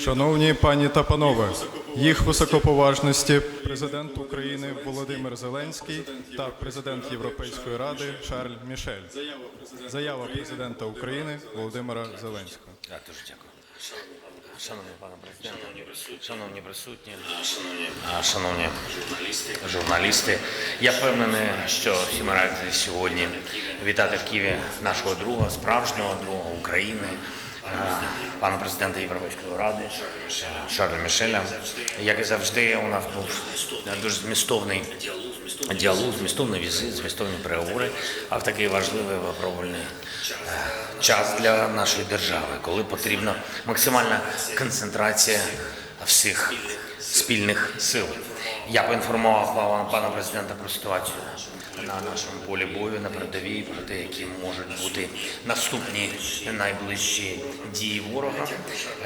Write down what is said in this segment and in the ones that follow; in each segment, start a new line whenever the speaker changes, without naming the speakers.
Шановні пані та панове, їх високоповажності президент України Володимир Зеленський та президент Європейської ради Шарль Мішель. Заява президента України Володимира Зеленського.
Так, дуже дякую. Шановний пане президенте, шановні присутні, шановні журналісти, я впевнений, що всі ми раді сьогодні вітати в Києві нашого друга, справжнього друга України, пана президента Європейської ради Шарля Мішеля. Як і завжди, у нас був дуже змістовний діалог, змістовний візит, змістовні переговори, а в такий важливий випробувальний е, час для нашої держави, коли потрібна максимальна концентрація всіх спільних сил. Я поінформував пана президента про ситуацію на нашому полі бою на передовій, про те, які можуть бути наступні найближчі дії ворога.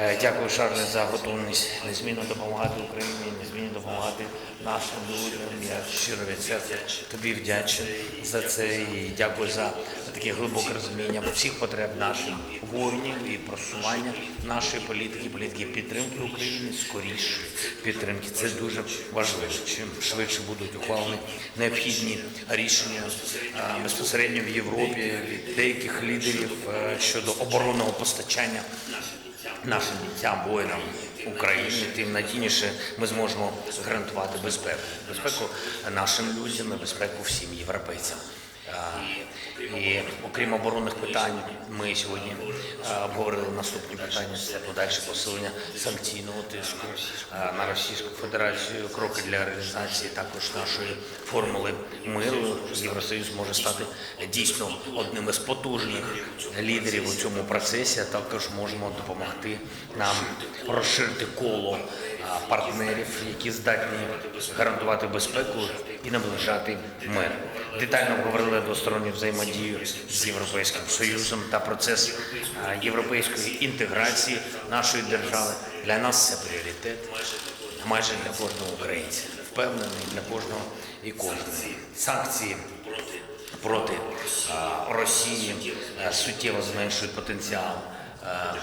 Е, Дякую, Шарле, за готовність незмінно допомагати Україні, незмінно допомагати нашим людям. Я щиро від серця тобі вдячний за це і дякую за таке глибоке розуміння всіх потреб наших воїнів і просування нашої політики, політики підтримки України, скоріше підтримки. Це дуже важливо. Чим швидше будуть ухвалені необхідні рішення безпосередньо в Європі від деяких лідерів щодо оборонного постачання нашим бійцям, воїнам України, тим надійніше ми зможемо гарантувати безпеку. Безпеку нашим людям безпеку всім європейцям. І окрім оборонних питань, ми сьогодні обговорили наступні питання. Це подальше посилення санкційного тиску на Російську Федерацію, кроки для реалізації також нашої формули миру. Євросоюз може стати дійсно одним із потужних лідерів у цьому процесі. Також можемо допомогти нам розширити коло партнерів, які здатні гарантувати безпеку і наближати мир. Детально обговорили двосторонню взаємодію з Європейським Союзом та процес європейської інтеграції нашої держави. Для нас це пріоритет майже для кожного українця. Впевнений для кожного і кожної. Санкції проти а, Росії суттєво зменшують потенціал а,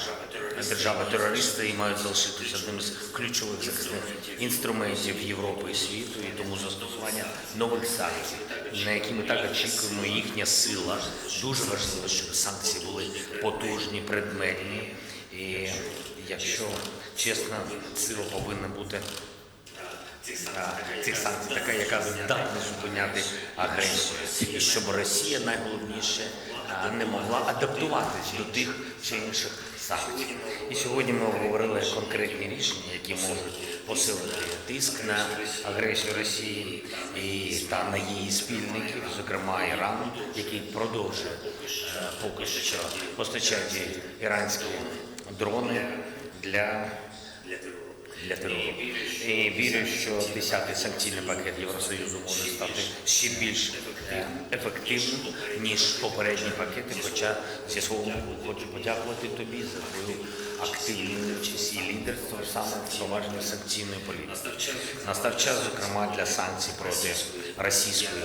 держави-терориста і мають залишитися одним з ключових захисних інструментів Європи і світу, і тому застосування нових санкцій, на які ми так очікуємо, їхня сила. Дуже важливо, щоб санкції були потужні, предметні. І якщо чесно, сила повинна бути цих санкцій, така, яка здатна зупиняти агресію, і щоб Росія найголовніше не могла адаптуватись до тих чи інших санкцій. І сьогодні ми обговорили конкретні рішення, які можуть посилити тиск на агресію Росії і та на її спільників, зокрема Ірану, який продовжує е, поки що постачати іранські дрони для для терору. І вірю, що 10-й санкційний пакет Євросоюзу може стати ще більш ефективним, ніж попередні пакети. Хоча свого хочу подякувати тобі за твою активну участь і лідерство саме в впровадженні санкційної політики. Настав час, зокрема, для санкцій проти російської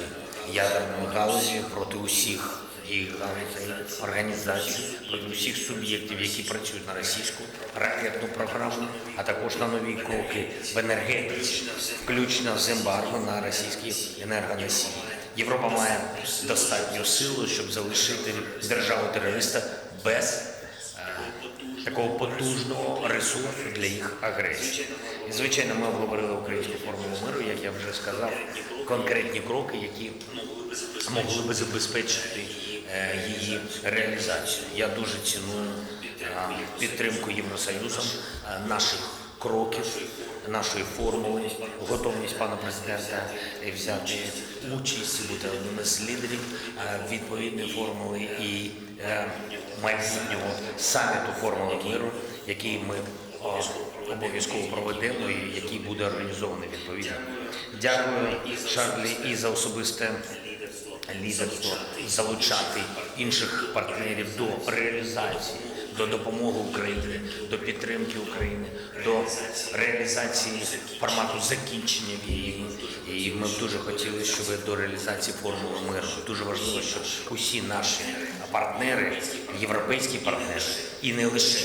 ядерної галузі, проти усіх їх галузей, організацій, проти всіх суб'єктів, які працюють на російську ракетну програму, а також на нові кроки в енергетиці, включно з ембарго на російські енергоносії. Європа має достатню силу, щоб залишити державу терориста без е, такого потужного ресурсу для їх агресії. І, звичайно, ми обговорили українську формулу миру, як я вже сказав, конкретні кроки, які могли би забезпечити е, її реалізацію. Я дуже ціную е, підтримку Євросоюзом е, наших кроків, нашої формули, готовність пана президента взяти участь, бути одним із лідерів е, відповідної формули і е, майбутнього саміту формули миру, який ми обов'язково проведемо і який буде організований відповідно. Дякую Шарлі і за особисте лідерство залучати інших партнерів до реалізації, до допомоги Україні, до підтримки України, до реалізації формату закінчення війни. І ми б дуже хотіли, щоб до реалізації формули миру дуже важливо, щоб усі наші партнери, європейські партнери, і не лише,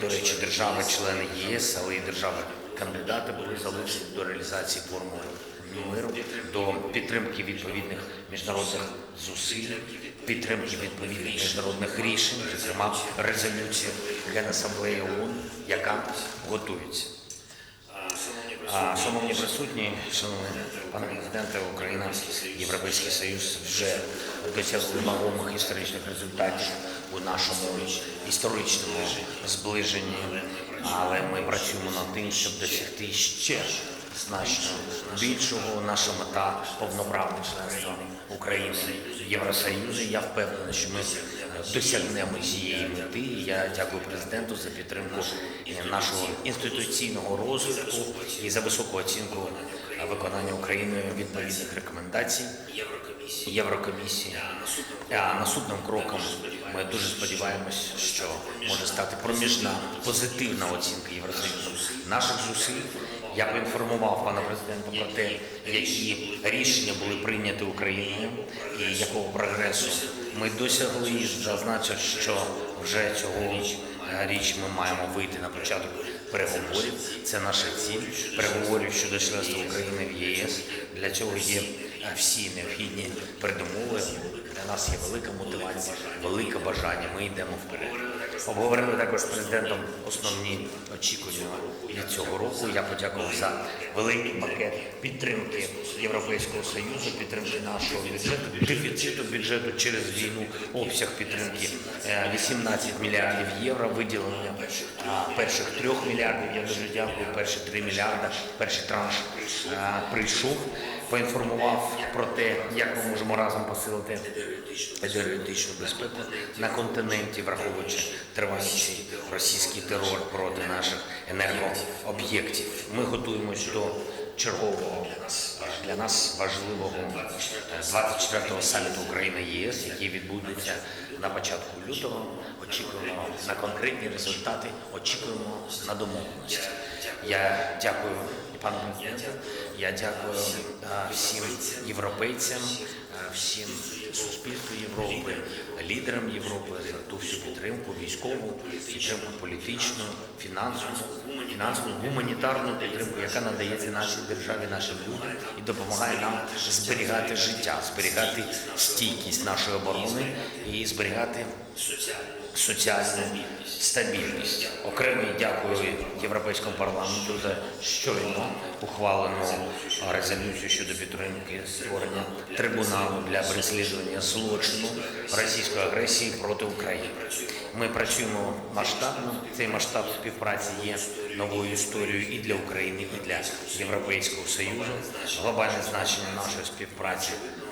до речі, держави-члени ЄС, але й держави-кандидати були залучені до реалізації формули миру, до підтримки відповідних міжнародних зусиль, підтримки відповідних міжнародних рішень, зокрема резолюції Генасамблеї ООН, яка готується. Шановні присутні, шановний пане президенте, Україна, Європейський Союз вже досягли вагомих історичних результатів у нашому історичному зближенні, але ми працюємо над тим, щоб досягти ще значно більшого. Наша мета повноправне членство України в Євросоюзі. Я впевнений, що ми досягнемо цієї мети. Я дякую президенту за підтримку нашого інституційного розвитку і за високу оцінку виконання Україною відповідних рекомендацій Єврокомісії. А наступним кроком ми дуже сподіваємось, що може стати проміжна позитивна оцінка Євросоюзу наших зусиль. Я поінформував пана президента про те, які рішення були прийняті Україною і якого прогресу ми досягли. І зазначив, що вже цього річ ми маємо вийти на початок переговорів. Це наша ціль переговорів щодо членства України в ЄС. Для цього є е, всі необхідні передумови. Для нас є велика мотивація, велике бажання. Ми йдемо вперед. Обговорили також з президентом основні очікування від цього року. Я подякував за великий пакет підтримки Європейського союзу, підтримки нашого бюджету, дефіциту бюджету через війну, обсяг підтримки е, 18 мільярдів євро, виділення перших трьох мільярдів. Я дуже дякую. Перші три мільярди, перший транш е, прийшов. Поінформував про те, як ми можемо разом посилити енергетичну безпеку на континенті, враховуючи триваючий російський терор проти наших енергооб'єктів. Ми готуємось до чергового для нас важливого 24-го саміту України ЄС, який відбудеться на початку лютого. Очікуємо на конкретні результати, очікуємо на домовленості. Я дякую пану президенту. Я дякую всім європейцям, всім суспільству Європи, лідерам Європи за ту всю підтримку, військову, підтримку політичну, фінансову, фінансову, гуманітарну підтримку, яка надається нашій державі, нашим людям і допомагає нам зберігати життя, зберігати стійкість нашої оборони і зберігати соціальну стабільність. Окремо дякую Європейському парламенту за щойно ухвалену резолюцію щодо підтримки створення трибуналу для переслідування злочину російської агресії проти України. Ми працюємо масштабно. Цей масштаб співпраці є новою історією і для України, і для Європейського Союзу. Глобальне значення нашої співпраці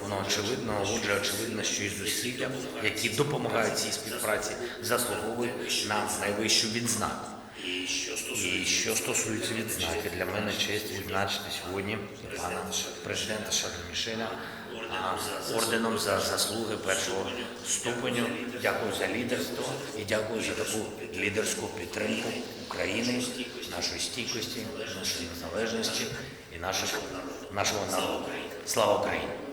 воно очевидно, отже, очевидно, що і зусилля, які допомагають цій співпраці, заслуговують на найвищу відзнаку. І що стосується відзнаки, для мене честь відзначити сьогодні пана президента Шарля Мішеля орденом за заслуги першого ступеню. Дякую за лідерство і дякую за таку лідерську підтримку України, нашої стійкості, нашої незалежності і нашого народу. Слава Україні!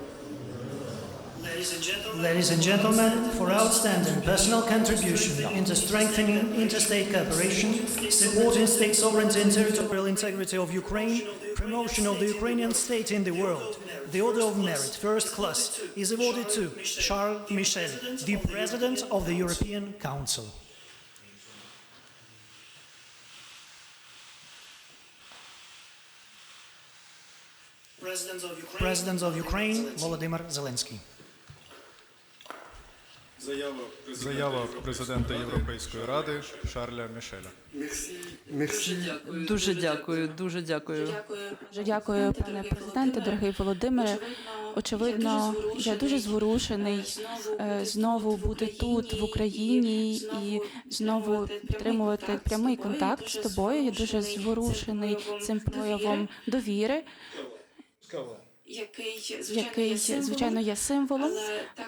Ladies and gentlemen, for outstanding personal contribution into strengthening interstate cooperation, supporting state sovereignty and territorial integrity of Ukraine, promotion of the Ukrainian state in the world, the Order of Merit First Class is awarded to Charles Michel, the President of the European Council.
President of Ukraine.
President of Ukraine, Volodymyr Zelensky.
Заява президента Європейської ради Шарля Мішеля.
Дуже дякую, дуже дякую.
Дуже дякую, пане президенте, дорогий Володимире. Очевидно, я дуже зворушений е, знову бути тут в Україні і знову підтримувати прямий контакт з тобою. Я дуже зворушений цим проявом довіри,
який
звичайно є символом,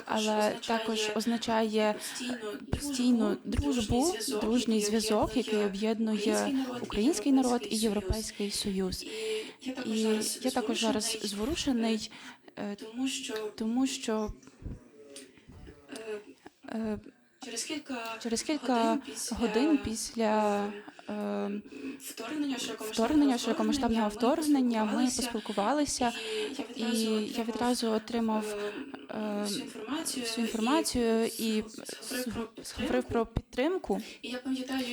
але також означає постійну дружбу, дружній зв'язок, який об'єднує український народ і європейський союз. І я також зараз зворушений, е,
тому що
тому що Е,
Через кілька
Через кілька годин після е,
вторгнення
широкомасштабного вторгнення, ми поспілкувалися,
і
я відразу отримав е,
всю інформацію.
і
говорив про
підтримку.
І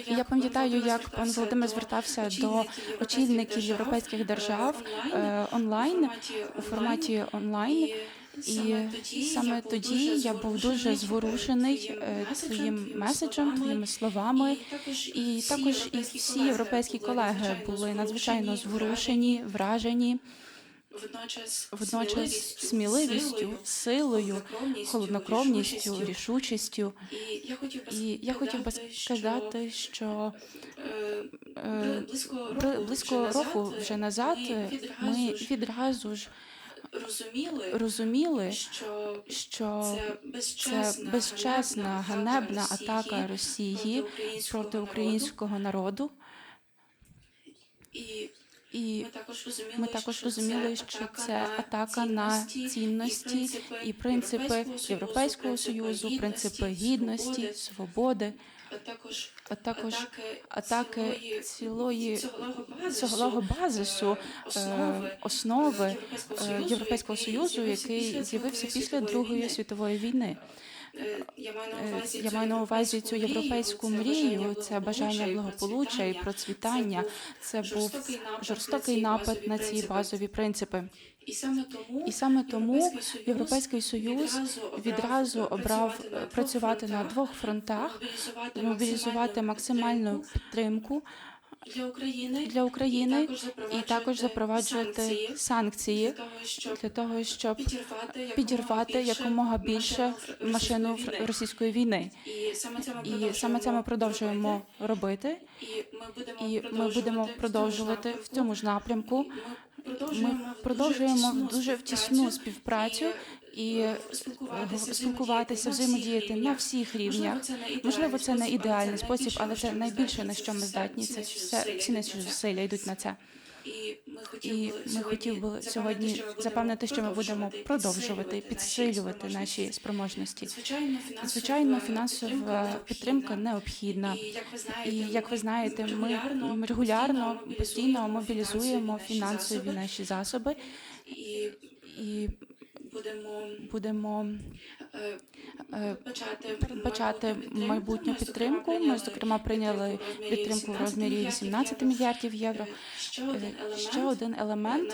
я пам'ятаю,
як пан Володимир звертався до очільників європейських держав е, онлайн у форматі онлайн. І саме тоді я був дуже зворушений е, твоїм меседжем, твоїми словами. І також і всі європейські колеги були надзвичайно зворушені, вражені
водночас,
сміливістю, силою, холоднокровністю, рішучістю.
І я хотів би
сказати, що е, бли- близько року вже назад ми відразу ж
розуміли,
розуміли,
що
що
це
безчесна, ганебна атака Росії проти українського народу.
І
І
ми також розуміли,
ми також розуміли, що це атака на цінності і принципи Європейського союзу, принципи гідності, свободи,
а також
а також
атаки
атаки цілої
цілого
цілого базису е,
основи,
основи
е,
е, Європейського союзу, який з'явився після Другої світової війни.
Е, Я маю на
Е,
увазі,
Я маю на увазі цю європейську мрію, це бажання благополуччя і процвітання. Це був жорстокий напад на ці базові принципи.
І саме тому,
І саме тому Європейський Союз відразу обрав е, працювати на двох фронтах, мобілізувати максимальну підтримку
для України,
для України.
І
також запроваджувати санкції для того, щоб
підірвати,
якомога більше машину російської війни.
І саме це ми
продовжуємо робити,
І ми будемо
і ми будемо продовжувати в цьому ж напрямку. Ми продовжуємо дуже в тісну співпрацю і е, спілкуватися, взаємодіяти на всіх рівнях. Можливо, це не ідеальний спосіб, але це найбільше на що ми здатні. Це все всі наші зусилля йдуть на це.
І ми
хотів би сьогодні запевнити, що ми будемо продовжувати підсилювати наші спроможності. Звичайно, фінансова підтримка необхідна. І як ви знаєте, ми регулярно постійно мобілізуємо фінансові наші засоби
і будемо
будемо
е,
е, передбачати майбутню підтримку. Ми зокрема прийняли підтримку в розмірі 18 мільярдів євро.
ще один
Е, Ще
елемент
один елемент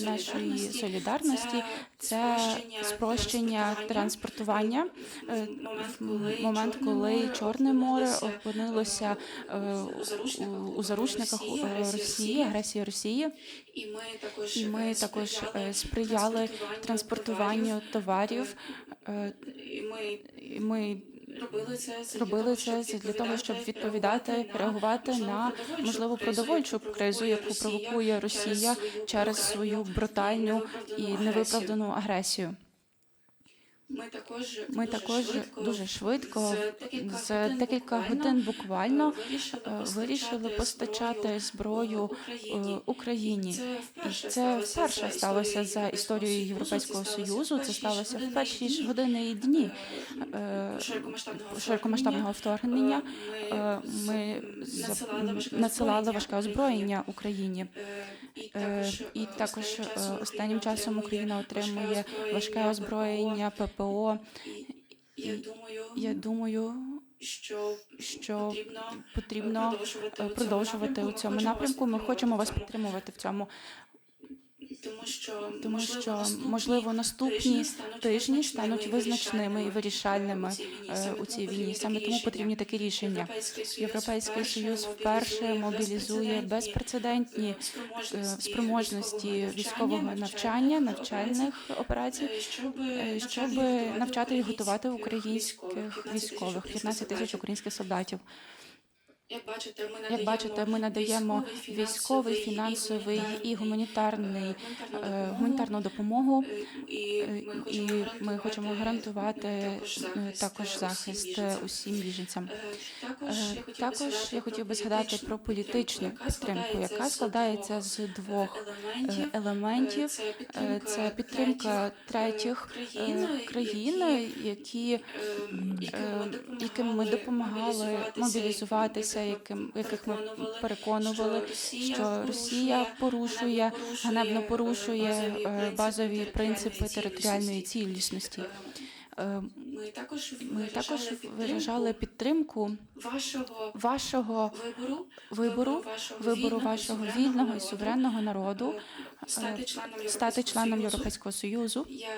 нашої
солідарності. це спрощення транспортування. В момент, коли Чорне море опинилося у- заручниках Росії, агресії Росії,
і ми також
сприяли транспортуванню товарів. Е,
І ми робили це
робили це для того, щоб відповідати, реагувати на можливу продовольчу кризу, яку провокує Росія через свою брутальну і невиправдану агресію.
Ми також
Ми
дуже
також
швидко,
дуже швидко
за
декілька годин буквально
вирішили
е, постачати зброю е,
Україні.
І це вперше сталося за історією Європейського союзу. Це сталося в перші ж години і дні е,
широкомасштабного
вторгнення. Е, Ми
надсилали важке
озброєння Україні.
І
Е,
також,
е, останнім часом Україна отримує важке озброєння ППО.
Я думаю,
Я думаю,
що
що
потрібно
е,
цьому
продовжувати у цьому напрямку. Ми хочемо вас підтримувати в цьому,
тому що
тому що можливо наступні тижні стануть визначними і вирішальними е, у цій війні. Саме тому потрібні такі рішення. Європейський союз вперше мобілізує безпрецедентні е, спроможності військового навчання, навчальних операцій, е, щоб навчати і готувати українських військових 15 тисяч українських солдатів.
Як бачите, ми
Як бачите, ми надаємо військовий, фінансовий і гуманітарний е, гуманітарну допомогу. Е, І ми хочемо гарантувати е, також захист е, усім біженцям.
Також
Е, я хотів би згадати про політичну підтримку, яка складається з двох е, елементів. Е, Це підтримка третіх е, країн, які е, яким ми допомагали мобілізуватися, яким яких ми переконували, що Росія порушує ганебно порушує е, базові принципи територіальної цілісності. Е,
Ми також
Ми також виражали підтримку
вашого
вашого
вибору,
вибору, вибору вашого вільного і суверенного народу
стати
е,
членом
стати членом
Європейського
Європейського Союзу.
Я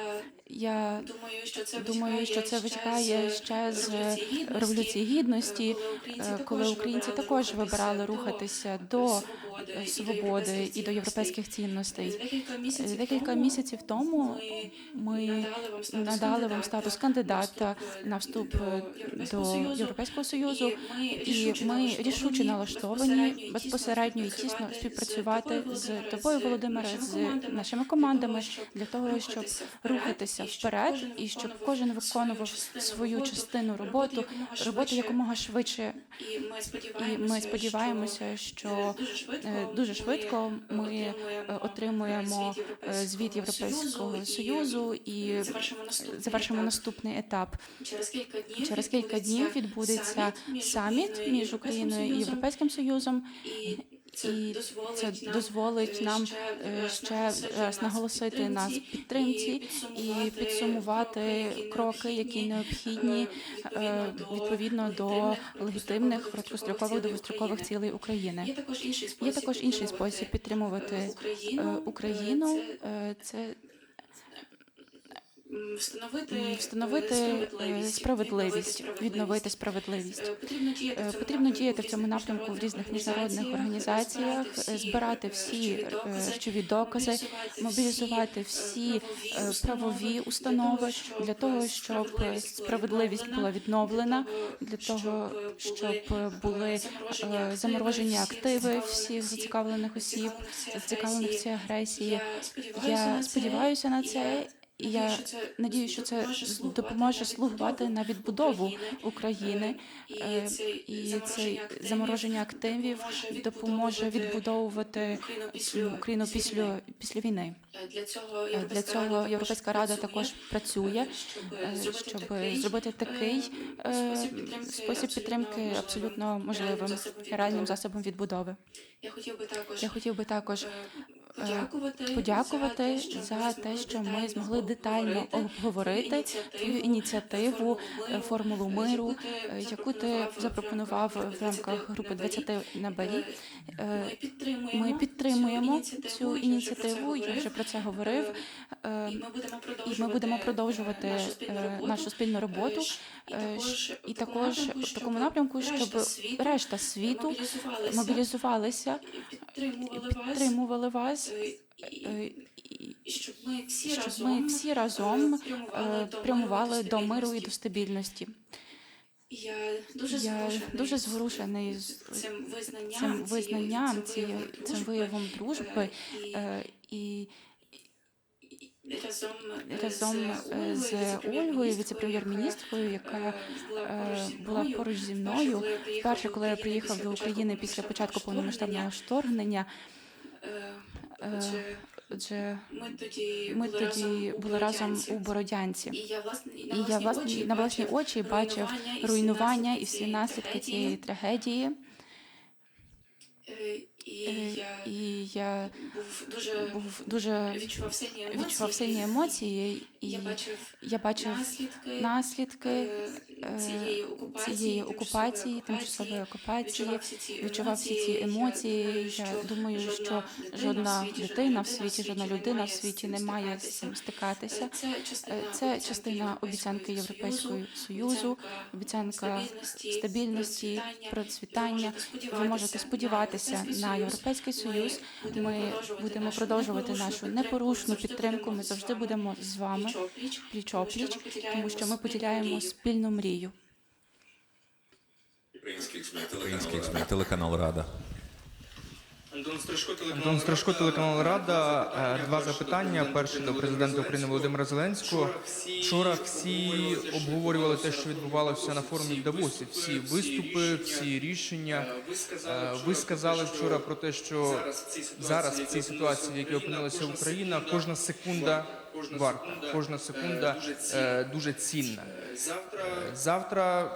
Я
думаю, що це
думаю, що це витікає ще з революції гідності, е, коли українці також вибирали рухатися до е, свободи і до європейських цінностей. Е, Декілька місяців тому ми надали вам статус кандидата на вступ е, до Європейського союзу, і ми рішуче налаштовані безпосередньо і тісно співпрацювати з тобою, Володимире, з нашими командами для того, щоб рухатися вперед, і щоб кожен виконував свою частину роботу, роботу якомога швидше.
І ми сподіваємося,
що е, дуже швидко ми е, отримуємо е, звіт Європейського союзу і завершимо наступний етап.
Через кілька днів
відбудеться саміт між Україною і Європейським Союзом.
І
це дозволить нам е, ще раз наголосити на підтримці і підсумувати кроки, які необхідні е, відповідно до легітимних короткострокових довгострокових цілей України.
Є також інший спосіб.
Підтримувати е,
Україну. Це,
е,
встановити,
встановити е, справедливість, відновити справедливість.
Е, Потрібно діяти в
Е,
цьому
Потрібно діяти в цьому напрямку в різних міжнародних організаціях, е, збирати всі е, речові докази, мобілізувати всі е, правові установи для того, щоб е, справедливість була відновлена, для того, щоб е, були е, заморожені активи всіх зацікавлених осіб, зацікавлених в цій агресії. Я сподіваюся на це. І я надію, що це допоможе слугувати на відбудову України, е, і це замороження активів допоможе відбудовувати Україну після після війни.
Е, Для цього
Е, Європейська рада також працює, е, щоб зробити такий е, спосіб підтримки абсолютно можливим реальним засобом відбудови.
Я хотів би також Е, подякувати,
подякувати за те, що ми змогли детально обговорити твою ініціативу е, формулу миру, е, яку ти запропонував в рамках групи 20 на Балі. Е,
Ми підтримуємо,
Ми підтримуємо
цю
ініціативу. Я вже
про
це говорив. Е,
І ми будемо
І
продовжувати,
ми будемо продовжувати
нашу спільну
е,
роботу. Е,
Е, І також в такому напрямку, щоб решта світу
мобілізувалися,
мобілізувалися,
і підтримували вас,
вас,
е, і-
е,
щоб ми всі
щоб
разом,
ми всі разом
е, прямували до
прямували
миру і
до миру і
стабільності.
до стабільності.
Я дуже
Я
зворушений
дуже зворушений з
цим визнанням,
цим визнанням, цією
виявом
цим
дружби.
виявом дружби.
І разом,
разом з Ольгою, віце-прем'єр-міністркою, яка була поруч зі мною. Вперше, коли я приїхав до України після початку повномасштабного вторгнення,
Отже,
отже,
ми тоді
ми
були
тоді
разом у
були разом
Бородянці.
у Бородянці.
І я власне і на
І я власне на власні очі бачив руйнування і всі наслідки цієї трагедії.
Е, І
Е,
я
І я
був дуже
був дуже
відчував сильні емоції.
відчував сильні емоції, і
Я бачив
я бачив
наслідки,
наслідки
е,
е,
цієї окупації,
цієї окупації, тимчасової окупації, відчував всі ці емоції. Я думаю, що жодна дитина в світі, жодна людина в світі не має з цим стикатися. Е, Це частина обіцянки Європейського Союзу, обіцянка стабільності, процвітання. Ви можете сподіватися на Європейський Союз. Ми будемо продовжувати нашу непорушну підтримку. Ми завжди будемо з вами пліч опліч, тому що ми поділяємо спільну мрію.
Український ексмі, телеканал Рада.
Антон Страшко, телеканал Рада. Е, Два запитання. Перше до президента України Володимира Зеленського. Вчора всі обговорювали те, що відбувалося на форумі в Давосі. Всі виступи, всі рішення. Е, Ви сказали вчора про те, що зараз в цій ситуації, в якій опинилася Україна, кожна секунда варта, кожна секунда е, дуже цінна. Завтра завтра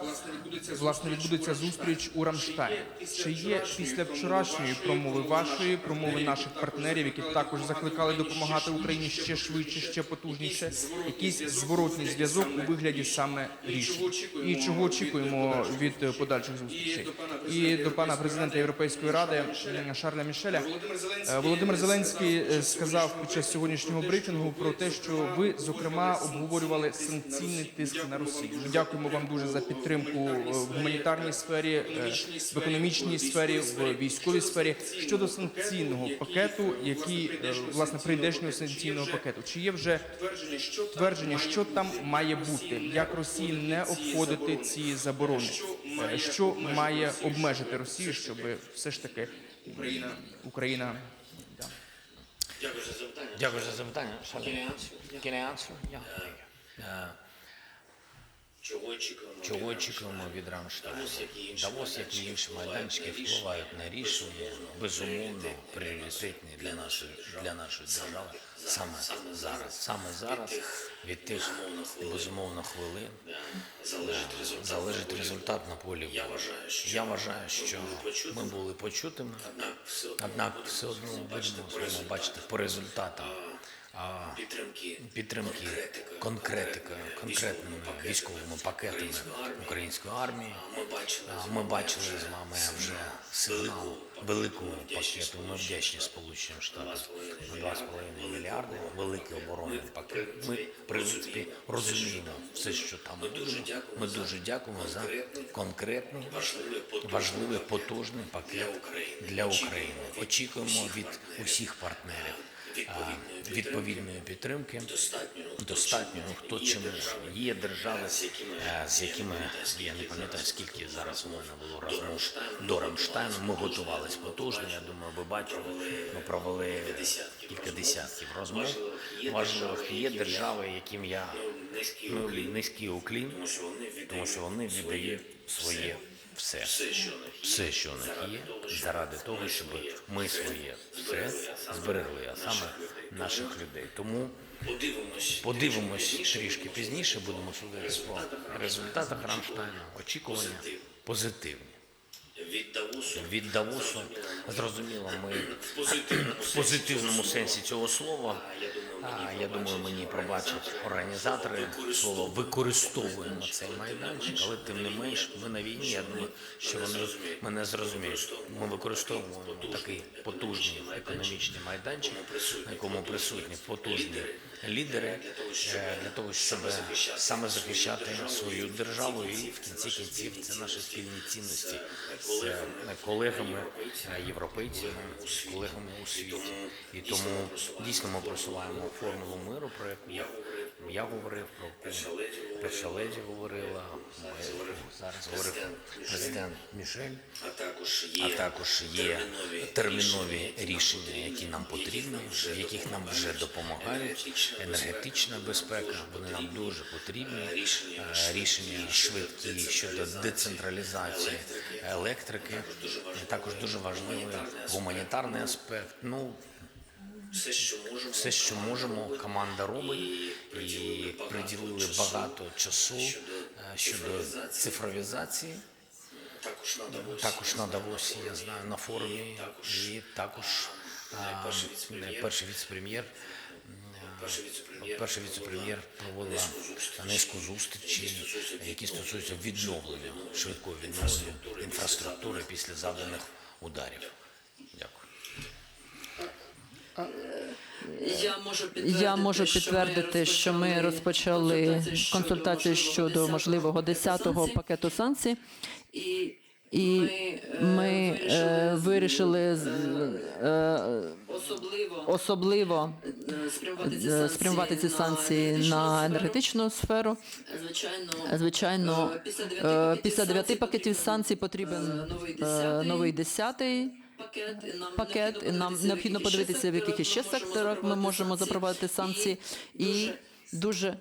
власне відбудеться зустріч у Рамштайні. Чи є після вчорашньої промови вашої промови наших партнерів, які також закликали допомагати Україні ще швидше, ще потужніше, якийсь зворотній зв'язок у вигляді саме рішень? І чого очікуємо від е, подальших зустрічей? І до пана президента Європейської ради Шарля Мішеля Е, Володимир Зеленський е, сказав під час сьогоднішнього брифінгу про те, що ви зокрема обговорювали санкційний тиск на Росію. Дякуємо вам дуже за підтримку е, в гуманітарній сфері, е, в економічній сфері, в військовій сфері щодо санкційного пакету, який е, власне прийдешнього санкційного пакету. Чи є вже твердження, що там має бути, як Росії не обходити ці заборони, що має обмежити Росію, щоб все ж таки Україна Україна да.
Дякую за запитання. Шановні. Can I answer? Yeah. Е,
Чого очікуємо?
Чого очікуємо від Рамштайну? Давос, як і інші майданчики, впливають на рішення, безумовно, пріоритетні для нашої, для нашої держави. саме зараз. Саме зараз. від тих, безумовно, хвилин. залежить результат на полі бою. Я вважаю, що ми були почутими, однак все одно будемо бачити по результатам. А,
Підтримки
підтримки, конкретика, конкретними військовими пакетами української армії.
ми бачили
Ми бачили з вами вже сигнал великого пакету. Ми вдячні Сполученим Штатам на 2,5 мільярди. Великий оборонний пакет. Ми в принципі розуміємо все, що там буде. Ми дуже дякуємо за конкретний, важливий, потужний пакет для України. Очікуємо від усіх партнерів. Відповідної підтримки достатньо. Хто чим. Є держави, е, з якими я не пам'ятаю, скільки зараз у мене було розмов до Рамштайну. Ми готувалися потужно. Я думаю, ви бачили. Ми провели кілька десятків розмов важливих. Є держави, яким я ну, низький уклін, тому що вони віддають своє все, все, що у них є, заради того, щоб ми своє все зберегли, а саме наших людей. Тому
подивимось.
трішки пізніше, будемо судити по результатах Рамштайну. Очікування позитивні.
Від Давосу
зрозуміло, ми
в позитивному
сенсі цього слова. Я думаю, мені пробачать організатори слово використовуємо цей майданчик, але тим не менш, ми на війні. Я думаю, що вони мене зрозуміють. Ми використовуємо такий потужний економічний майданчик, на якому присутні потужні лідери е, для того, щоб саме захищати свою державу і в кінці кінців це наші спільні цінності з е, колегами е, європейцями, з колегами у світі. І тому дійсно ми просуваємо формулу миру, про яку я говорив, про яку перша леді говорила, зараз говорив президент Мішель.
а також є
термінові рішення, які нам потрібні, в яких нам вже допомагають. Енергетична безпека, вони нам дуже потрібні. Рішення швидкі щодо децентралізації електрики. Також дуже важливий гуманітарний аспект. Ну,
все, що можемо.
все, що можемо, команда робить і приділили багато часу е, щодо цифровізації.
Також на.
Також на Давосі, я знаю, на форумі, і також а, перший віце-прем'єр.
Перший віце-прем'єр
Перший віце-прем'єр проводила низку зустрічей, які стосуються відновлення, швидкого відновлення інфраструктури після завданих ударів. Дякую.
Я можу підтвердити, що ми розпочали консультації щодо можливого 10-го пакету санкцій.
І
ми е, вирішили е,
особливо е, спрямувати ці
е,
санкції
на енергетичну сферу.
Звичайно, е, після
е,
дев'яти пакетів
санкцій потрібен
е,
е, новий десятий
пакет. І нам
пакет. І нам необхідно подивитися, в яких іще секторах ми можемо запровадити санкції. І дуже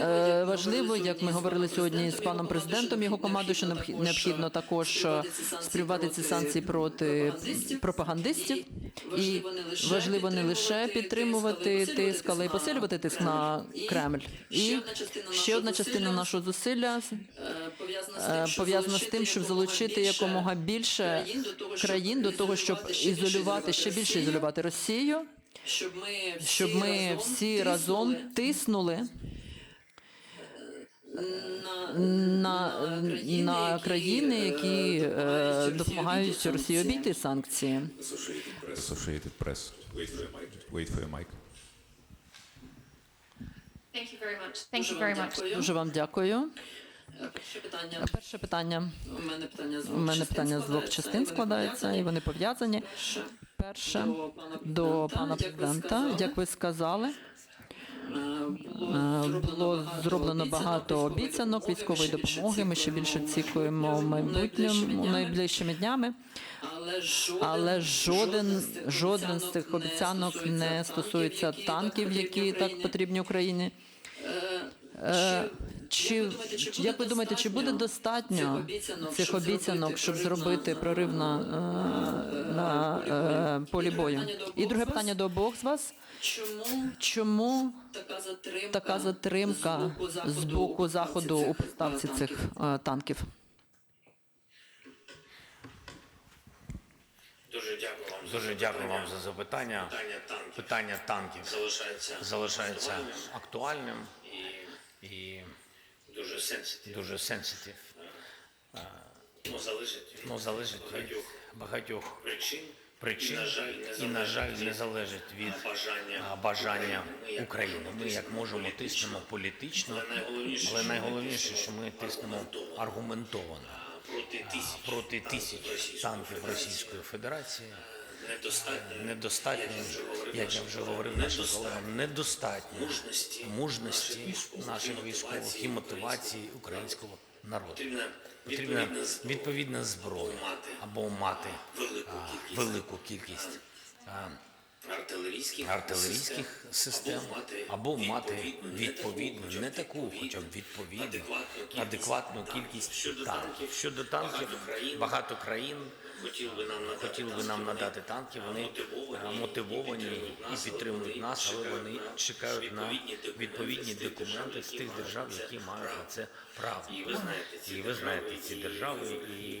е, важливо, як ми говорили сьогодні з паном президентом, його командою, що необхі- необхідно також е, спрямувати ці санкції проти пропагандистів. І важливо не лише підтримувати тиск, але й посилювати тиск на Кремль. І ще одна частина нашого зусилля е, пов'язана з тим, щоб залучити якомога більше країн до того, щоб ізолювати ще більше ізолювати Росію,
щоб ми
щоб ми всі разом тиснули на, на країни, які е, допомагають Росії обійти санкції.
Associated Press. Wait for your mic. Wait for your mic.
Thank you very much. Thank you very much.
Дуже вам дякую.
Перше питання.
Перше питання.
У мене питання з
У мене питання з двох частин складається, і вони пов'язані. Перше до пана президента. Як ви сказали, е, було зроблено багато обіцянок військової допомоги. Ми ще більше очікуємо в майбутньому найближчими днями.
Але жоден,
жоден
з цих
жоден з цих обіцянок не стосується танків, які так потрібні Україні. Е, Чи як ви думаєте, чи буде достатньо цих обіцянок, щоб зробити прорив на, е, на е, полі бою? І друге питання до обох з вас:
Чому
чому
така затримка,
така затримка з боку заходу у поставці цих е, танків?
Дуже дякую вам. за
Дуже дякую вам за запитання.
Питання танків
Питання танків
залишається
залишається
актуальним
актуальним
і
і
дуже сенситивним.
дуже сенситив.
Ну, залежить від
Ну, залежить від
багатьох
багатьох
причин.
причин
І, на жаль, не
і, на жаль,
залежить
не
від
залежить від
бажання
бажання
України. Ми як
України. Ми як можемо тиснемо політично,
але найголовніше,
але найголовніше, що ми тиснемо аргументовано
проти тисяч
проти тисяч
Російської
танків Російської Федерації.
Недостатньо.
Недостатньо, як я вже говорив нашим колегам, недостатньо
мужності
мужності
наших військових,
і
мотивації
українського народу.
Потрібна відповідна зброя.
або мати.
Велику
а,
кількість.
велику кількість. А,
артилерійських,
артилерійських систем. або мати відповідну, не таку, хоча б
відповідну, адекватну кількість
танків, Щодо танків,
багато країн хотіли би нам надати танки,
нам
вони
надати танки. Вони
мотивовані,
е,
і
підтримують нас, але вони чекають на відповідні документи з тих держав, які мають на це право.
І ви знаєте, ці держави, і-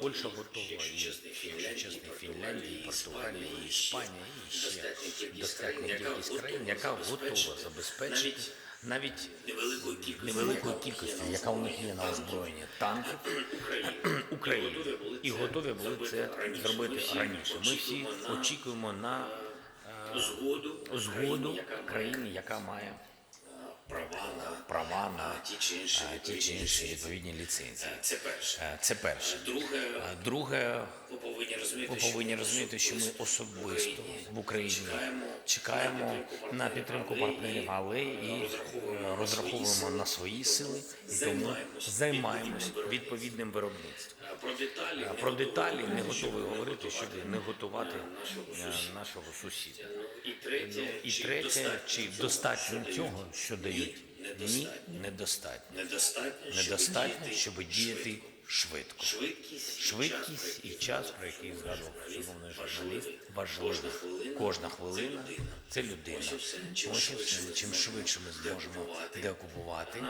Польща готова,
і
якщо чесно, Фінляндія, і
Португалія, і Іспанія, і ще
достатня кількість країн, яка готова забезпечити
навіть
невеликої кількості.
яка у них є на озброєнні. Танків України і готові були це зробити раніше. Ми всі очікуємо на
згоду
згоду країни, яка має
права на
права на
ті чи інші
ті чи інші відповідні ліцензії.
Це перше.
Це перше.
Друге,
Друге,
ви повинні розуміти,
ви повинні розуміти, що ми особисто в Україні чекаємо на підтримку партнерів, але і розраховуємо на свої сили і тому займаємось відповідним виробництвом.
про деталі.
Про деталі не готовий говорити, щоб не готувати е, нашого сусіда.
Третє,
І третє, чи достатньо цього, що дають? Ні, недостатньо.
недостатньо, щоб
Недостатньо,
діяти
щоб діяти швидко.
швидкість,
Швидкість і час, про який згадував шановний журналіст, важливий. Кожна хвилина це людина. Ось все. Чим швидше ми зможемо деокупувати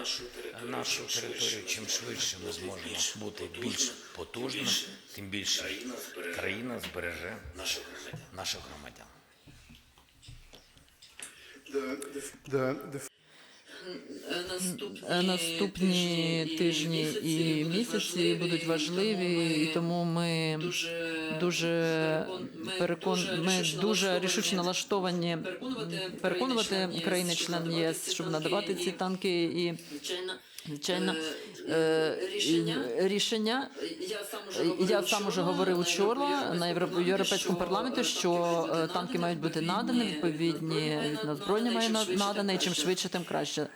нашу територію, чим швидше ми зможемо бути більш потужним, тим більше країна збереже
наших громадян.
наших громадян.
Е, Наступні,
тижні і місяці будуть важливі, і тому ми
дуже
дуже перекон... ми дуже рішуче налаштовані переконувати країни-член єС, щоб надавати ці танки і
Звичайно, рішення.
рішення.
Я сам уже говорив
учора на Євро- європейському парламенті, що
танки
е, мають бути надані, відповідні від має надане, і чим швидше, тим краще.